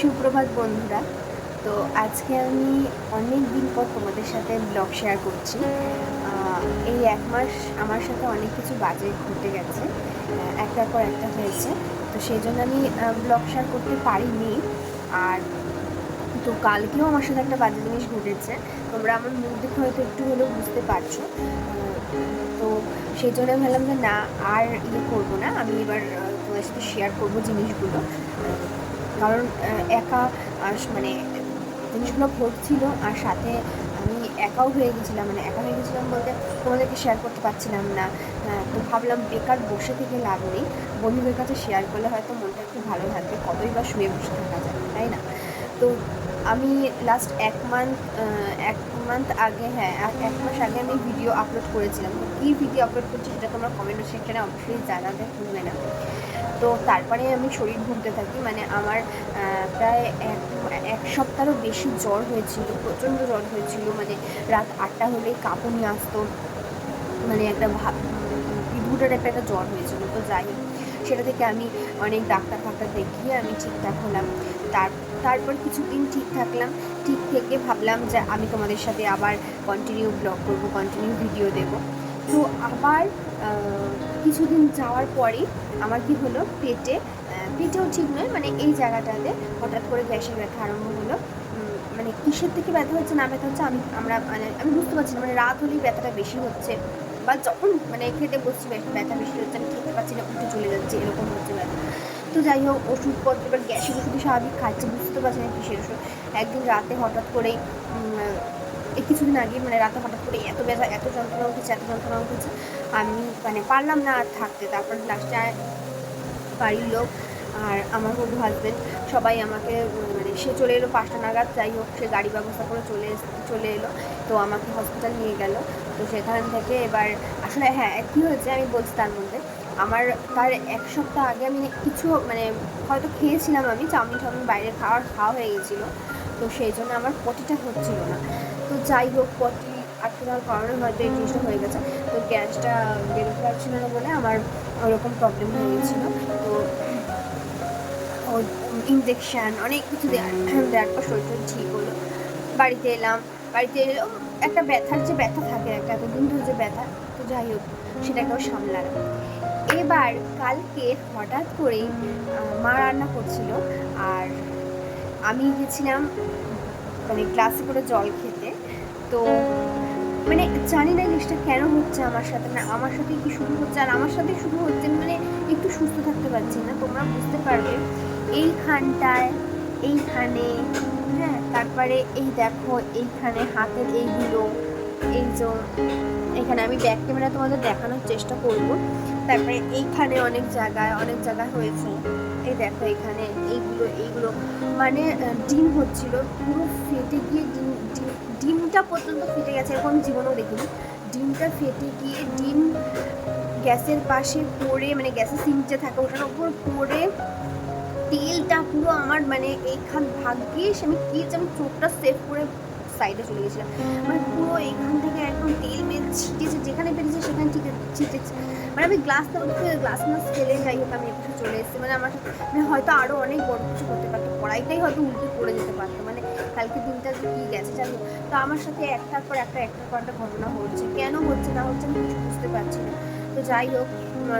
সুপ্রভাত বন্ধুরা। তো আজকে আমি অনেক দিন পর তোমাদের সাথে ব্লগ শেয়ার করছি। এই এক মাস আমার সাথে অনেক কিছু বাজে ঘটে গেছে। একটার পর একটা হয়েছে। তো সেই জন্য আমি ব্লগ শেয়ার করতে পারিনি। আর তো কালকেও আমার সাথে একটা বাজে জিনিস ঘটেছে। তোমরা আমার মুখ দেখে হয়তো একটু হলেও বুঝতে পারছ। তো সেই জন্য ভাবলাম যে না, আর ইয়ে করব না। আমি এবার তোমার সাথে শেয়ার করব জিনিসগুলো। কারণ একা মানে জিনিসগুলো ঘটছিল, আর সাথে আমি একাও হয়ে গেছিলাম মানে একা হয়ে গেছিলাম বলতে তোমাদেরকে শেয়ার করতে পারছিলাম না। তো ভাবলাম বেকার বসে থেকে লাভ নেই। বন্ধুদের কাছে শেয়ার করলে হয়তো মনটা একটু ভালো থাকবে, কতই বা শুয়ে বসে থাকা যায়, তাই না? তো আমি লাস্ট এক মান্থ এক মান্থ আগে হ্যাঁ এক- মাস আগে আমি ভিডিও আপলোড করেছিলাম তো কী ভিডিও আপলোড করছি সেটা তোমরা কমেন্ট সেকশনে অবশ্যই জানাতে ভুলবে না তো তারপরে আমি শরীর ভুগতে থাকি মানে আমার প্রায় এক এক সপ্তাহেরও বেশি জ্বর হয়েছিল প্রচণ্ড জ্বর হয়েছিল মানে রাত আটটা হলেই কাঁপুনি আসতো মানে একটা ভাব বিভুটা টাইপের একটা জ্বর হয়েছিল তো যাই হোক সেটা থেকে আমি অনেক ডাক্তার ফাক্তার দেখিয়ে আমি ঠিকঠাক হলাম। তার, তারপর কিছুদিন ঠিক থাকলাম। ঠিক থেকে ভাবলাম যে আমি তোমাদের সাথে আবার কন্টিনিউ ব্লগ করব কন্টিনিউ ভিডিও দেব। তো আবার কিছুদিন যাওয়ার পরেই আমার কি হলো, পেটে পেটেও ঠিক নয় মানে এই জায়গাটাতে হঠাৎ করে গ্যাসের ব্যথা আরম্ভ হলো। মানে কিসের থেকে ব্যথা হচ্ছে না ব্যথা হচ্ছে আমি, আমরা মানে আমি বুঝতে পারছি না মানে রাত হলেই ব্যথাটা বেশি হচ্ছে। বা যখন মানে খেতে বসছি, ব্যথা বেশি হচ্ছে, আমি খেতে পারছি না, উঠে চলে যাচ্ছে, এরকম হচ্ছে ব্যথা। তো যাই হোক, ওষুধপত্র, এবার গ্যাসের ওষুধই স্বাভাবিক খাচ্ছি, বুঝতে পারছি না কিসের ওষুধ। একদিন রাতে হঠাৎ করেই কিছুদিন আগে মানে রাতে হঠাৎ করে এত ব্যথা, এত যন্ত্রণা উঠেছে, এত যন্ত্রণা উঠেছে। আমি মানে পারলাম না আর থাকতে। তারপর লাস্টে বাড়ির লোক আর আমার বন্ধু হাজবেন্ড সবাই আমাকে মানে সে চলে এলো পাঁচটা নাগাদ, যাই হোক, সে গাড়ি ব্যবস্থা করে চলে চলে এলো। তো আমাকে হসপিটাল নিয়ে গেল। তো সেখান থেকে এবার, আসলে হ্যাঁ কী হয়েছে আমি বলছি তার মধ্যে। আমার তার এক সপ্তাহ আগে আমি কিছু মানে হয়তো খেয়েছিলাম আমি, চাউমিন টাউমিন বাইরে খাওয়ার, খাওয়া হয়ে গেছিল। তো সেই জন্য আমার পটিটা হচ্ছিল না। তো যাই হোক, পটি আটকে যাওয়ার কারণে হয়তো এই জিনিসটা হয়ে গেছে। তো গ্যাসটা বেরোতে পারছিল না বলে আমার ওরকম প্রবলেম হয়ে গেছিল। তো ইঞ্জেকশান অনেক কিছু দেওয়ার দেওয়ার পর শরীর টরীর ঠিক হলো। বাড়িতে এলাম, বাড়িতে এলেও একটা ব্যথার যে ব্যথা থাকে একটা এতদিন ধরে যে ব্যথা, তো যাই হোক সেটাকেও সামলালাম এবার কালকে হঠাৎ করেই মা রান্না করছিল, আর আমি গেছিলাম মানে গ্লাসে করে জল খেতে, তো মানে জানি না জিনিসটা কেন হচ্ছে আমার সাথে, না, আমার সাথে কি শুরু হচ্ছে, আর আমার সাথে শুরু হচ্ছে মানে একটু সুস্থ থাকতে পারছি না, তোমরা বুঝতে পারবে। এইখানটায়, এইখানে হ্যাঁ তারপরে এই দেখো, এইখানে হাতের এইগুলো এই যে এখানে আমি ব্যাক ক্যামেরা তোমাদের দেখানোর চেষ্টা করব। তারপরে এইখানে অনেক জায়গায় অনেক জায়গায় হয়েছে। এই দেখো এখানে, এইগুলো এইগুলো। মানে ডিম হচ্ছিল, পুরো ফেটে গিয়ে ডিম ডিম, ডিমটা পর্যন্ত ফেটে গেছে এরকম জীবনেও দেখিনি। ডিমটা ফেটে গিয়ে ডিম গ্যাসের পাশে পড়ে মানে গ্যাসের যে থাকে, ওটার উপর পড়ে তেলটা পুরো আমার মানে এইখান ভাগ্যিস আমি কি আমি চোখটা সেভ করে সাইডে চলে গেছিলাম। মানে পুরো এখান থেকে একদম তেল মেল ছিটেছে, যেখানে পেরেছে সেখানে ঠিক ছিটেছে। মানে আমি গ্লাসটা উঠে গ্লাস না ফেলে যাই হোক, আমি একটু চলে এসেছি। মানে আমার মানে হয়তো আরও অনেক বড় কিছু করতে পারতো, কড়াইটাই হয়তো উল্টে পড়ে যেতে পারতো। মানে কালকে দিনটা যে কী গেছে জানো তো আমার সাথে একটার পর একটা, একটার পর একটা ঘটনা হচ্ছে। কেন হচ্ছে না হচ্ছে আমি কিছু বুঝতে পারছি না। তো যাই হোক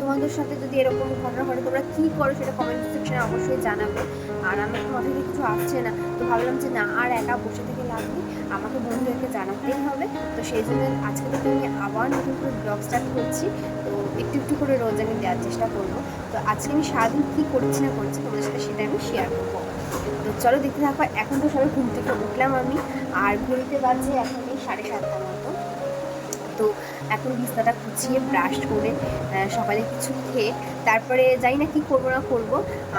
তোমাদের সাথে যদি এরকম ঘটনা ঘটে, তোমরা কী করো সেটা কমেন্ট সেকশনে অবশ্যই জানাবে। আর আমার তো মাথায় কিছু আসছে না, তো ভাবলাম যে না, আর একা বসে থেকে নেই, আমাকে বন্ধুদেরকে জানাতেই হবে। তো সেই জন্য আজকে থেকে আমি আবার নতুন করে ব্লগ স্টার্ট করছি। তো একটু একটু করে রোজ আমি দেওয়ার চেষ্টা করব। তো আজকে আমি সারাদিন কী করছি না করছি তোমাদের সাথে সেটা আমি শেয়ার করব। তো চলো দেখতে থাকো, এখন তো সবাই ঘুম থেকে উঠলাম আমি। আর ঘুরতে বাজছে এখন এই সাড়ে সাতটা তো এখন বিছনাটা গুছিয়ে ব্রাশ করে সকালে কিছু খেয়ে তারপরে জানি না কি করব না করব।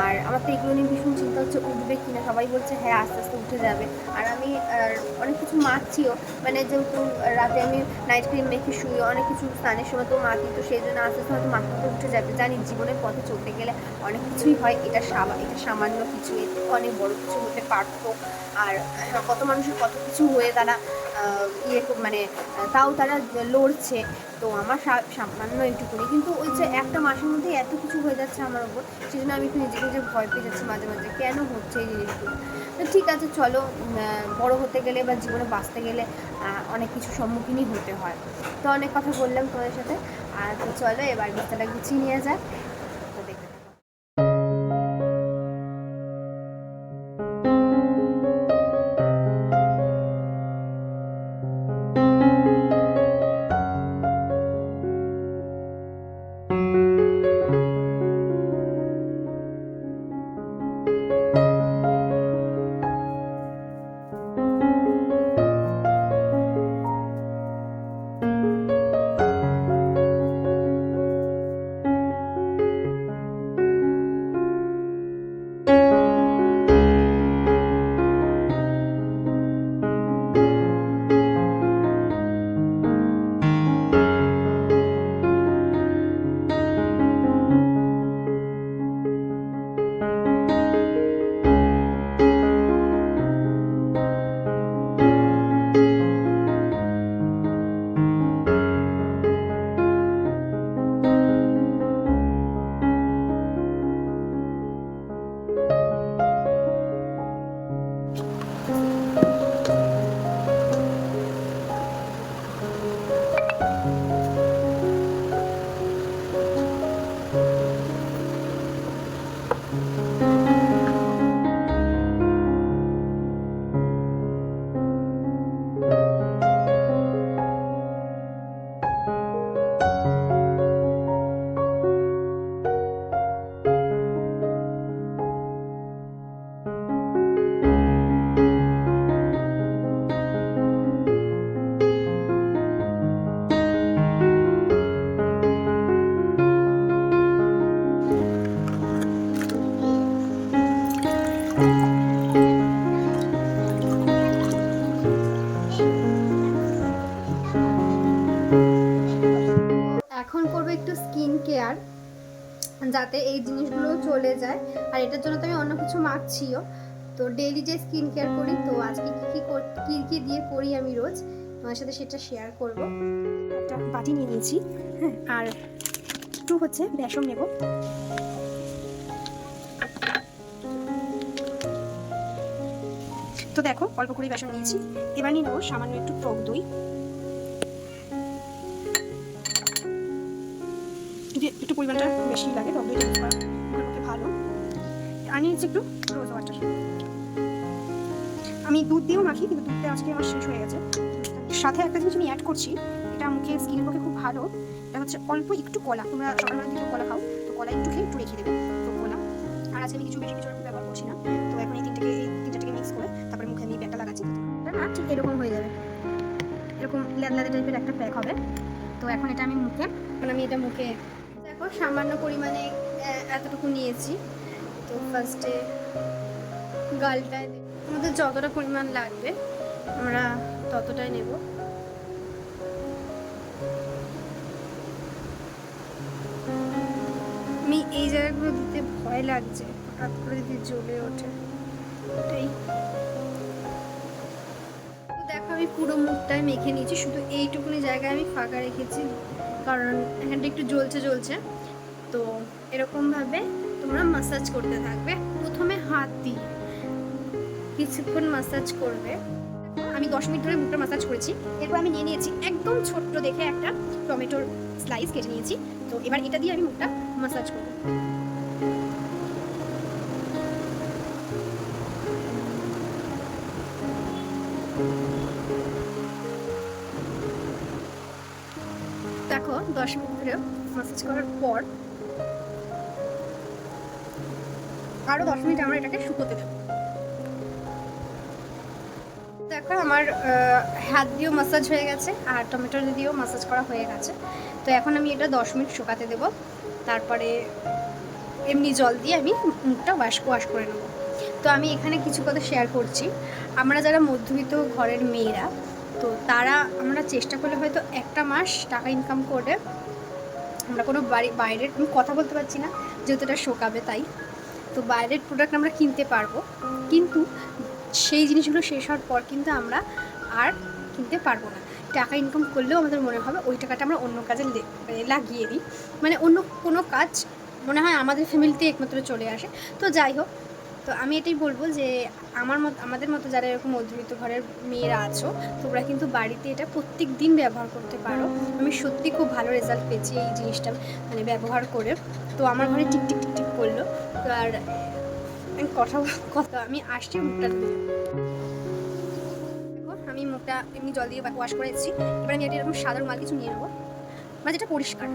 আর আমার তো এগুলো নিয়ে ভীষণ চিন্তা হচ্ছে, উঠবে কি না? সবাই বলছে হ্যাঁ আস্তে আস্তে উঠে যাবে। আর আমি অনেক কিছু মাখছিও। মানে যেহেতু রাতে আমি নাইট ক্রিম মেখে শুই, অনেক কিছু স্নানের সময় তো মাখি, তো সেই জন্য আস্তে আস্তে হয়তো মাথাতে উঠে যাবে। জানি জীবনের পথে চলতে গেলে অনেক কিছুই হয়। এটা সামা এটা সামান্য কিছু অনেক বড় কিছু হতে পারতো। আর কত মানুষের কত কিছু হয়ে তারা ইয়ে মানে তাও তারা লড়ছে। তো আমার সামান্য একটুকুনি। কিন্তু ওই যে একটা মাসের মধ্যে এত কিছু হয়ে যাচ্ছে আমার ওপর সেই জন্য আমি একটু নিজেকে যে ভয় পেয়ে যাচ্ছি মাঝে মাঝে, কেন হচ্ছে এই জিনিসগুলো? তো ঠিক আছে, চলো বড় হতে গেলে বা জীবনে বাঁচতে গেলে অনেক কিছু সম্মুখীনই হতে হয়। তো অনেক কথা বললাম তোমাদের সাথে। আর তো চলো, এবার বিস্তারটা গুছিয়ে নিয়ে যাক। যাতে এই জিনিসগুলো চলে যায়। আর এটার জন্য তো আমি অন্য কিছু মাখছিও। তো ডেইলি যে স্কিন কেয়ার করি, তো আজকে কী কী কী কী দিয়ে করি আমি রোজ, তোমার সাথে সেটা শেয়ার করব। একটা বাটি নিয়ে নিয়েছি হ্যাঁ আর একটু হচ্ছে বেসন নেব। তো দেখো, অল্প করে বেসন নিয়েছি। এবার নিয়ে নেব সামান্য একটু টক দই। একটু পরিমাণটা বেশি লাগে টক দইটা ভালো। আর নিয়েছি একটু রোজ ওয়াটার আমি দুধ দিয়েও মাখি, কিন্তু দুধটা আজকে আমার শেষ হয়ে গেছে। সাথে একটা জিনিস আমি অ্যাড করছি, এটা মুখে স্কিনের পক্ষে খুব ভালো। এটা হচ্ছে অল্প একটু কলা, তোমরা সকালবেলা দিকে কলা খাও, তো কলা একটু খেয়ে একটু রেখে দেবে, তো কলা। আর আজকে আমি কিছু বেশি কিছু ব্যবহার করছি না। তো এখন এই তিনটাকে এই তিনটাকে মিক্স করে তারপরে মুখে আমি প্যাকটা লাগাচ্ছি। না, ঠিক এরকম হয়ে যাবে। এরকম লেদা টাইপের একটা প্যাক হবে। তো এখন এটা আমি মুখে, এখন আমি এটা মুখে সামান্য পরিমাণে এতটুকু নিয়েছি। তো ফার্স্টে গালটায় আমাদের যতটা পরিমাণ লাগবে, আমরা ততটাই নেব। আমি এই জায়গাগুলো দিতে ভয় লাগছে, হঠাৎ করে যদি জ্বলে ওঠে। দেখো আমি পুরো মুখটাই মেখে নিয়েছি, শুধু এইটুকুনি জায়গায় আমি ফাঁকা রেখেছি। কারণ এখানটা একটু জ্বলছে জ্বলছে। তো এরকমভাবে তোমরা মাসাজ করতে থাকবে। প্রথমে হাত দিয়ে কিছুক্ষণ মাসাজ করবে। আমি দশ মিনিট ধরে মুখটা মাসাজ করেছি। এরপর আমি নিয়ে নিয়েছি একদম ছোট্ট দেখে একটা টমেটোর স্লাইস কেটে নিয়েছি। তো এবার এটা দিয়ে আমি মুখটা মাসাজ করব। দশ মিনিট ধরে মাসাজ করার পর আরও দশ মিনিট আমরা এটাকে শুকোতে দেবো দেখো আমার হাত দিয়েও মাসাজ হয়ে গেছে আর টমেটো দিয়েও মাসাজ করা হয়ে গেছে। তো এখন আমি এটা দশ মিনিট শুকাতে দেবো। তারপরে এমনি জল দিয়ে আমি মুখটা ওয়াশ ওয়াশ করে নেব। তো আমি এখানে কিছু কথা শেয়ার করছি। আমরা যারা মধ্যবিত্ত ঘরের মেয়েরা তো তারা আমরা চেষ্টা করলে হয়তো একটা মাস টাকা ইনকাম করে আমরা কোনো বাড়ি, বাইরের আমি কথা বলতে পারছি না, যেহেতু এটা শোকাবে তাই। তো বাইরের প্রোডাক্ট আমরা কিনতে পারব, কিন্তু সেই জিনিসগুলো শেষ হওয়ার পর কিন্তু আমরা আর কিনতে পারব না। টাকা ইনকাম করলেও আমাদের মনে হবে ওই টাকাটা আমরা অন্য কাজে লাগিয়ে দিই। মানে অন্য কোনো কাজ মনে হয় আমাদের ফ্যামিলিতে একমাত্র চলে আসে। তো যাই হোক তো আমি এটাই বলব যে আমার মত আমাদের মতো যারা এরকম মধ্যবিত্ত ঘরের মেয়েরা আছো তোমরা কিন্তু বাড়িতে এটা প্রত্যেক দিন ব্যবহার করতে পারো। আমি সত্যি খুব ভালো রেজাল্ট পেয়েছি এই জিনিসটা মানে ব্যবহার করে। তো আমার ঘরে টিক টিক টিক টিক করল। তো আর কথা কথা আমি আসছি মুখটা দেখো, আমি মুখটা এমনি জল দিয়ে ওয়াশ করে এসেছি এবার আমি এটা এরকম সাদা মাল কিছু নিয়ে নেব। মানে যেটা পরিষ্কার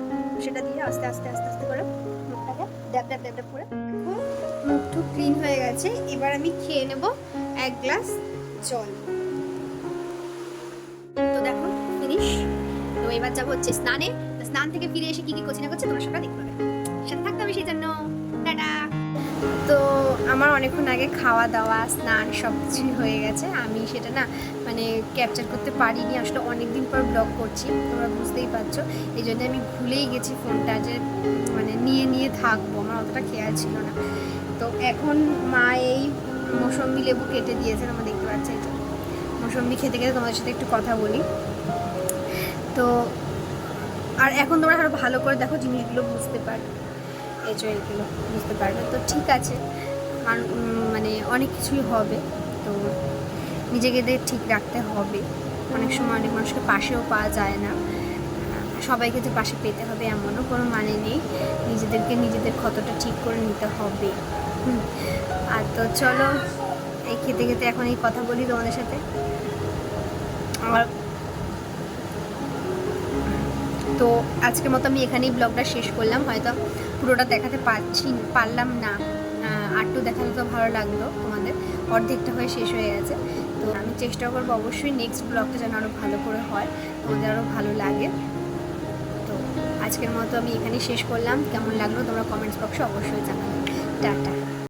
সেটা দিয়ে আস্তে আস্তে আস্তে আস্তে করে মুখটাকে ড্যাব ড্যাব ড্যাব ড্যাব করে মুখ টুক ক্লিন হয়ে গেছে। এবার আমি খেয়ে নেব এক গ্লাস জল। তো দেখো ফিনিশ তো এবার যাব হচ্ছে স্নানে। স্নান থেকে ফিরে এসে কি কি করছি না করছে তোমার সঙ্গে দেখতে সাথে থাকতে হবে সেই জন্য। টাটা। তো আমার অনেকক্ষণ আগে খাওয়া দাওয়া, স্নান সব কিছুই হয়ে গেছে। আমি সেটা না মানে ক্যাপচার করতে পারিনি। আসলে অনেক দিন পর ব্লগ করছি, তোমরা বুঝতেই পারছ। এই জন্য আমি ভুলেই গেছি ফোনটা যে মানে নিয়ে নিয়ে থাকব। আমার অতটা খেয়াল ছিল না। তো এখন মা এই মৌসম্বি লেবু কেটে দিয়েছেন আমরা দেখতে পাচ্ছি যে মৌসম্বি খেতে খেতে তোমাদের সাথে একটু কথা বলি। তো আর এখন তোমরা আরও ভালো করে দেখো জিনিসগুলো বুঝতে পারবে এই যে এগুলো বুঝতে পারবে। তো ঠিক আছে উম, মানে অনেক কিছুই হবে। তো নিজেকে ঠিক রাখতে হবে। অনেক সময় অনেক মানুষকে পাশেও পাওয়া যায় না। সবাইকে যে পাশে পেতে হবে এমনও কোনো মানে নেই। নিজেদেরকে নিজেদের ক্ষতটা ঠিক করে নিতে হবে। আর তো চলো, এই খেতে খেতে এখন এই কথা বলি তোমাদের সাথে। আর তো আজকের মতো আমি এখানেই ব্লগটা শেষ করলাম। হয়তো পুরোটা দেখাতে পারছি পারলাম না। আরটু দেখালে তো ভালো লাগল তোমাদের। অর্ধেকটা হয়ে শেষ হয়ে গেছে। তো আমি চেষ্টা করব অবশ্যই নেক্সট ব্লগটা যেন আরও ভালো করে হয়। তোমাদের আরও ভালো লাগে। তো আজকের মতো আমি এখানেই শেষ করলাম। কেমন লাগল তোমরা কমেন্টস বক্সে অবশ্যই জানাবে। টাটা।